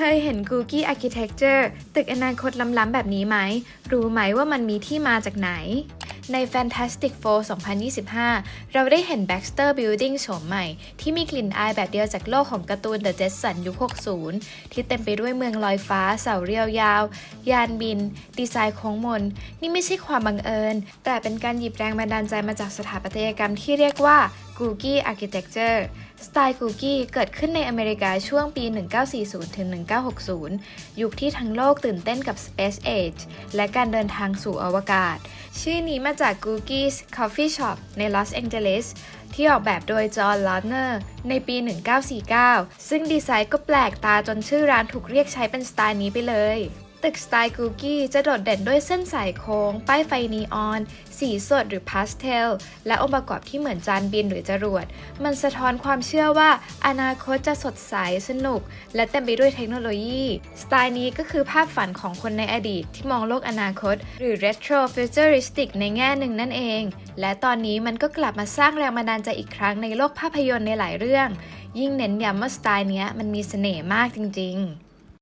เคยเห็น Googie Architecture ตึกอนาคตล้ำๆแบบนี้ไหม รู้ไหมว่ามันมีที่มาจากไหน ใน Fantastic Four 2025 เราได้เห็น Baxter Building โฉมใหม่ ที่มีกลิ่นอายแบบเดียวจากโลกของการ์ตูน The Jetson ยุค 60 ที่เต็มไปด้วยเมืองลอยฟ้า เสาเรียวยาว ยานบิน ดีไซน์โค้งมน นี่ไม่ใช่ความบังเอิญ แต่เป็นการหยิบแรงบันดาลใจมาจากสถาปัตยกรรมที่เรียกว่า Googie Architecture สไตล์ Googie เกิดขึ้นในอเมริกาช่วงปี 1940 ถึง 1960 ยุคที่ทั้งโลกตื่นเต้นกับ Space Age และการเดินทางสู่อวกาศ ชื่อนี้มาจาก Googie's Coffee Shop ในลอสแองเจลิสที่ออกแบบโดยจอห์นลอเนอร์ในปี 1949 ซึ่งดีไซน์ก็แปลกตาจนชื่อร้านถูกเรียกใช้เป็นสไตล์นี้ไปเลย ตึกสไตล์กูกี้จะโดดเด่นด้วยเส้นสายโค้ง ป้ายไฟนีออน สีสดหรือพาสเทล และองค์ประกอบที่เหมือนจานบินหรือจรวด มันสะท้อนความเชื่อว่าอนาคตจะสดใส สนุก และเต็มไปด้วยเทคโนโลยี สไตล์นี้ก็คือภาพฝันของคนในอดีตที่มองโลกอนาคต หรือ retro futuristic ในแง่หนึ่งนั่นเอง และตอนนี้มันก็กลับมาสร้างแรงบันดาลใจอีกครั้งในโลกภาพยนตร์ในหลายเรื่อง ยิ่งเน้นย้ำว่าสไตล์เนี้ยมันมีเสน่ห์มากจริง ๆ